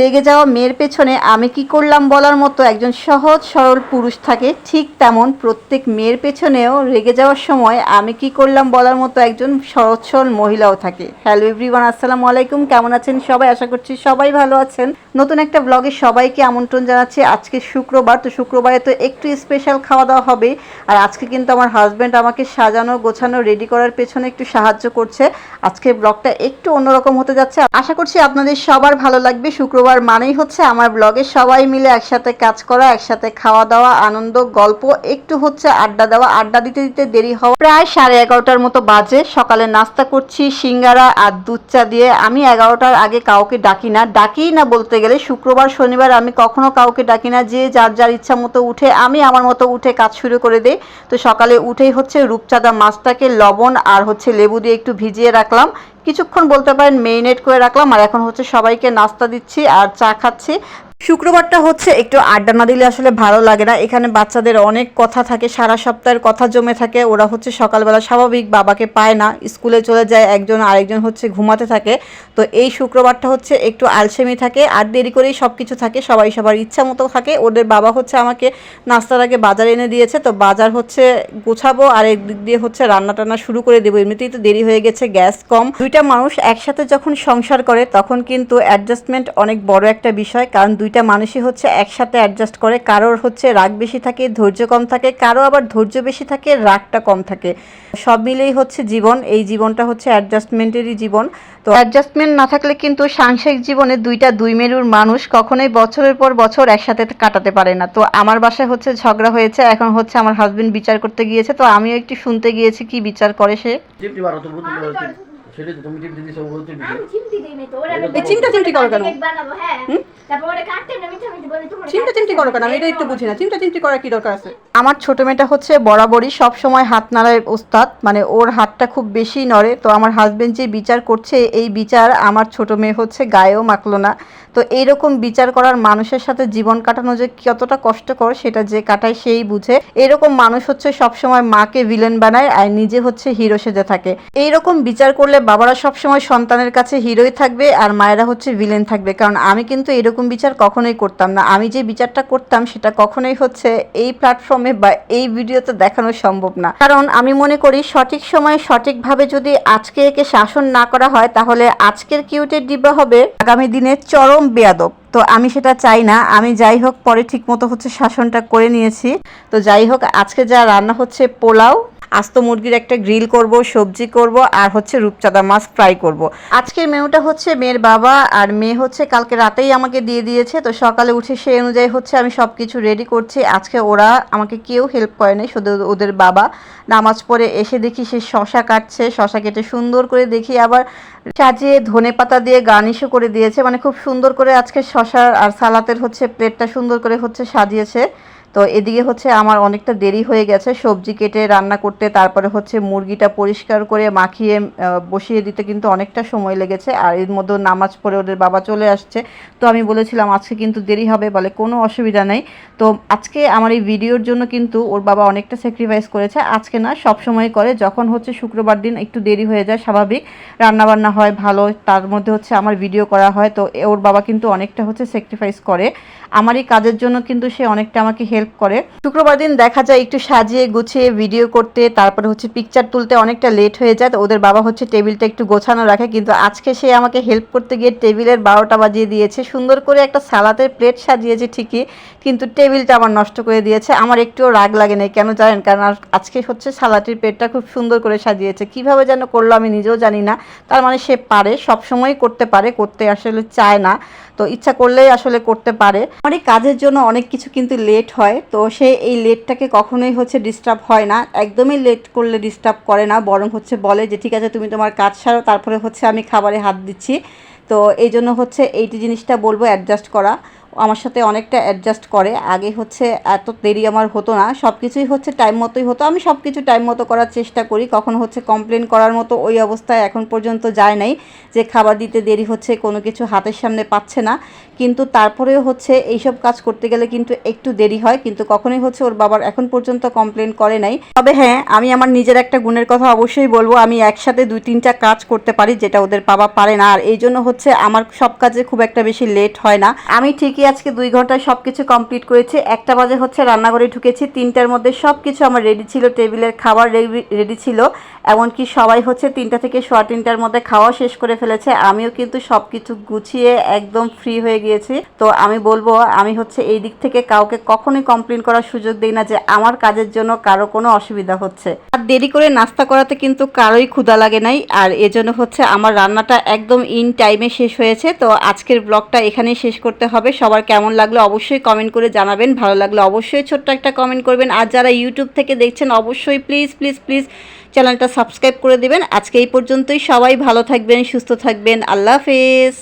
রেগে যাওয়া মেয়ের পেছনে আমি কি করলাম বলার মতো একজন সহজ, সরল পুরুষ থাকে, ঠিক তেমন প্রত্যেক মেয়ের পেছনেও রেগে যাওয়ার সময় আমি কি করলাম বলার মতো একজন সহজ, সরল মহিলাও থাকে। হ্যালো এভরিওয়ান আসসালামু আলাইকুম, কেমন আছেন সবাই? আশা করছি সবাই ভালো আছেন। নতুন একটা ব্লগে সবাইকে আমন্ত্রণ জানাচ্ছি। আজকে শুক্রবার, তো শুক্রবারে তো একটু স্পেশাল খাওয়া দাওয়া হবে। আর আজকে কিন্তু আমার হাজব্যান্ড আমাকে সাজানো, গোছানো রেডি করার পেছনে একটু সাহায্য করছে। আজকে ব্লগটা একটু অন্যরকম হতে যাচ্ছে। আশা করছি আপনাদের সবার ভালো লাগবে। শুক্রবার মানেই হচ্ছে আমার ব্লগে সবাই মিলে একসাথে কাজ করা, একসাথে খাওয়া দাওয়া, আনন্দ, গল্প, একটু হচ্ছে আড্ডা দেওয়া, আড্ডা দিতে দিতে দেরি হওয়া। প্রায় সাড়ে এগারোটার মতো বাজে, সকালে নাস্তা করছি, সিঙ্গারা আর দুধ চা দিয়ে। আমি এগারোটার আগে কাউকে ডাকি না। ডাকি না বলতে গেলে, শুক্রবার, শনিবার আমি কখনো কাউকে ডাকি না। যে যার যার ইচ্ছা মতো উঠে, আমি আমার মতো উঠে কাজ শুরু করে দিই। তো সকালে উঠেই হচ্ছে রূপচাঁদা মাছটাকে লবণ আর হচ্ছে লেবু দিয়ে একটু ভিজিয়ে রাখলাম। কিছুক্ষণ বলতে পারেন মেরিনেট করে রাখলাম। আর এখন হচ্ছে সবাইকে নাস্তা দিচ্ছি। আর চা খাচ্ছি। শুক্রবারটা হচ্ছে, একটু আড্ডা না দিলে আসলে ভালো লাগে না। এখানে বাচ্চাদের অনেক কথা থাকে, সারা সপ্তাহের কথা জমে থাকে। ওরা হচ্ছে সকালবেলা স্বাভাবিক বাবাকে পায় না, স্কুলে চলে যায়, একজন আরেকজন হচ্ছে ঘুমাতে থাকে। তো এই শুক্রবারটা হচ্ছে একটু আলসেমি থাকে, আর দেরি করেই সব কিছু থাকে, সবাই সবার ইচ্ছা মতো থাকে। ওদের বাবা হচ্ছে আমাকে নাস্তার আগে বাজার এনে দিয়েছে, তো বাজার হচ্ছে গোছাবো, আর একদিক দিয়ে হচ্ছে রান্না টান্না শুরু করে দেবো। এমনিতেই তো দেরি হয়ে গেছে, গ্যাস কম। দুইটা মানুষ একসাথে যখন সংসার করে, তখন কিন্তু অ্যাডজাস্টমেন্ট অনেক বড় একটা বিষয়, কারণ দুইটা মানুষই হচ্ছে একসাথে অ্যাডজাস্ট করে। কারোর হচ্ছে রাগ বেশি থাকে ধৈর্য কম থাকে কারও আবার ধৈর্য বেশি থাকে রাগটা কম থাকে। সব মিলেই হচ্ছে জীবন এই জীবনটা হচ্ছে অ্যাডজাস্টমেন্টেরই জীবন। তো অ্যাডজাস্টমেন্ট না থাকলে কিন্তু সাংসারিক জীবনে দুইটা দুই মেরুর মানুষ কখনোই বছরের পর বছর একসাথে কাটাতে পারে না। তো আমার বাসায় হচ্ছে ঝগড়া হয়েছে এখন হচ্ছে আমার হাজবেন্ড বিচার করতে গিয়েছে। তো আমিও একটু শুনতে গিয়েছি কি বিচার করে সে। চিমটি মারো তো বুঝতে পারো সেটাই তো তুমি চিমটি দিছো ও চিমটি আমি চিমটি দিই নাই তো ওরা আমি এই চিমটা চিমটি করো কেন? তারপর ওরা কাটতে না চিমটা চিমটি করো কেন? আমি এটা একটু বুঝি না। চিমটা চিমটি করার কি দরকার আছে? আমার ছোট মেয়েটা হচ্ছে বরাবরই সব সময় হাত নাড়ায় ওস্তাদ। মানে ওর হাতটা খুব বেশি নড়ে। তো আমার হাজবেন্ড যে বিচার করছে এই বিচার আমার ছোট মেয়ে হচ্ছে গায়েও মাখলো না। তো এইরকম বিচার করার মানুষের সাথে জীবন কাটানো যে কতটা কষ্টকর সেটা যে কাটায় সেই বুঝে। এরকম মানুষ হচ্ছে সব সময় মাকে ভিলেন বানায় আর নিজে হচ্ছে হিরো সেজে থাকে। এইরকম বিচার করলে বাবারা সব সময় সন্তানের কাছে হিরোই থাকবে আর মায়েরা হচ্ছে ভিলেন থাকবে। কারণ আমি কিন্তু এরকম বিচার কখনোই করতাম না। আমি যে বিচারটা করতাম সেটা কখনোই হচ্ছে এই প্ল্যাটফর্মে বা এই ভিডিওতে দেখানো সম্ভব না। কারণ আমি মনে করি সঠিক সময়ে সঠিকভাবে যদি আজকে একে শাসন না করা হয়, তাহলে আজকের কিউটের ডিব্বা হবে আগামী দিনে চরম বেয়াদব। তো আমি সেটা চাই না। আমি যাই হোক, পরে ঠিক মতো হচ্ছে শাসনটা করে নিয়েছি। তো যাই হোক, আজকে যা রান্না হচ্ছে পোলাও আস্ত মুরগির একটা গ্রিল করব, সবজি করব, আর হচ্ছে রূপচাঁদা মাছ ফ্রাই করব। আজকের মেনুটা হচ্ছে মেয়ের বাবা, আর মেয়ে হচ্ছে কালকে রাতেই আমাকে দিয়ে দিয়েছে, তো সকালে উঠে সেই অনুযায়ী হচ্ছে আমি সব কিছু রেডি করছি। আজকে ওরা আমাকে কেউ হেল্প করেনি শুধু ওদের বাবা। নামাজ পড়ে এসে দেখি সে শশা কাটছে, শশা কেটে সুন্দর করে দেখি আবার সাজিয়ে ধনে পাতা দিয়ে গার্নিশও করে দিয়েছে মানে খুব সুন্দর করে আজকে শশার আর সালাতের হচ্ছে প্লেটটা সুন্দর করে হচ্ছে সাজিয়েছে। তো এদিকে হচ্ছে আমার অনেকটা দেরি হয়ে গেছে, সবজি কেটে রান্না করতে, তারপরে হচ্ছে মুরগিটা পরিষ্কার করে মাখিয়ে বসিয়ে দিতে কিন্তু অনেকটা সময় লেগেছে, আর এর মধ্যে নামাজ পড়ে ওদের বাবা চলে আসছে। তো আমি বলেছিলাম আজকে কিন্তু দেরি হবে বলে কোনো অসুবিধা নেই। তো আজকে আমার এই ভিডিওর জন্য কিন্তু ওর বাবা অনেকটা স্যাক্রিফাইস করেছে, আজকে না সব সময় করে, যখন হচ্ছে শুক্রবার দিন একটু দেরি হয়ে যায়, স্বাভাবিক রান্নাবান্না হয় ভালো, তার মধ্যে হচ্ছে আমার ভিডিও করা হয়, তো ওর বাবা কিন্তু অনেকটা হচ্ছে স্যাক্রিফাইস করে। আমার এই কাজের জন্য কিন্তু সে অনেকটা আমাকে হেল্প করে। শুক্রবার দিন দেখা যায় একটু সাজিয়ে গুছিয়ে ভিডিও করতে, তারপরে হচ্ছে পিকচার তুলতে অনেকটা লেট হয়ে যায়। তো ওদের বাবা হচ্ছে টেবিলটা একটু গোছানো রাখে, কিন্তু আজকে সে আমাকে হেল্প করতে গিয়ে টেবিলের বারোটা বাজিয়ে দিয়েছে। সুন্দর করে একটা সালাদের প্লেট সাজিয়েছে ঠিকই, কিন্তু টেবিলটা আমার নষ্ট করে দিয়েছে। আমার একটুও রাগ লাগে না কেন জানেন? কারণ আজকে হচ্ছে সালাটির প্লেটটা খুব সুন্দর করে সাজিয়েছে। কীভাবে যেন করল আমি নিজেও জানি না। তার মানে সে পারে সব সময় করতে পারে, করতে আসলে চায় না। তো ইচ্ছা করলেই আসলে করতে পারে। অনেক কাজের জন্য অনেক কিছু কিন্তু লেট হয়, তো সে এই লেটটাকে কখনোই হচ্ছে ডিস্টার্ব হয় না। একদমই লেট করলে ডিস্টার্ব করে না, বরং হচ্ছে বলে যে, ঠিক আছে, তুমি তোমার কাজ সারো, তারপরে হচ্ছে আমি খাবারে হাত দিচ্ছি। তো এই জন্য হচ্ছে এইটি জিনিসটা বলব অ্যাডজাস্ট করা। আমার সাথে অনেকটা অ্যাডজাস্ট করে। আগে হচ্ছে এত দেরি আমার হতো না। সব কিছুই হচ্ছে টাইম মতোই হতো। আমি সব কিছু টাইম মতো করার চেষ্টা করি। কখনো হচ্ছে কমপ্লেন করার মতো ওই অবস্থায় এখন পর্যন্ত যায় নাই যে খাবার দিতে দেরি হচ্ছে, কোনো কিছু হাতের সামনে পাচ্ছে না। কিন্তু তারপরেও হচ্ছে এইসব কাজ করতে গেলে কিন্তু একটু দেরি হয়। কিন্তু কখনোই হচ্ছে ওর বাবার এখন পর্যন্ত কমপ্লেন করে নাই। তবে হ্যাঁ আমি আমার নিজের একটা গুণের কথা অবশ্যই বলব। আমি একসাথে দুই তিনটা কাজ করতে পারি যেটা ওদের বাবা পারে না। আর এই জন্য হচ্ছে আমার সব কাজে খুব একটা বেশি লেট হয় না। আমি ঠিকই আজকে দুই ঘন্টায় সব কিছু কমপ্লিট করেছি। একটা বাজে হচ্ছে রান্নাঘরে ঢুকেছি, তিনটার মধ্যে সব কিছু আমার রেডি ছিল, টেবিলের খাবার রেডি ছিল, এমনকি সবাই হচ্ছে তিনটা থেকে সোয়া তিনটার মধ্যে খাওয়া শেষ করে ফেলেছে। আমিও কিন্তু সব কিছু গুছিয়ে একদম ফ্রি হয়ে গিয়েছি। তো আমি বলব, আমি হচ্ছে এই দিক থেকে কাউকে কখনোই কমপ্লেন করার সুযোগ দিই না যে আমার কাজের জন্য কারও কোনো অসুবিধা হচ্ছে। আর দেরি করে নাস্তা করাতে কিন্তু কারোই ক্ষুধা লাগে নাই। আর এজন্য হচ্ছে আমার রান্নাটা একদম ইন টাইমে শেষ হয়েছে। তো আজকের ব্লগটা এখানেই শেষ করতে হবে। সবার কেমন লাগল অবশ্যই কমেন্ট করে জানাবেন। ভালো লাগলে অবশ্যই ছোট্ট একটা কমেন্ট করবেন। আর যারা ইউটিউব থেকে দেখছেন, অবশ্যই প্লিজ প্লিজ প্লিজ চ্যানেলটা সাবস্ক্রাইব করে দেবেন। আজকে এই পর্যন্তই। সবাই ভালো থাকবেন, সুস্থ থাকবেন। আল্লাহ হাফেজ।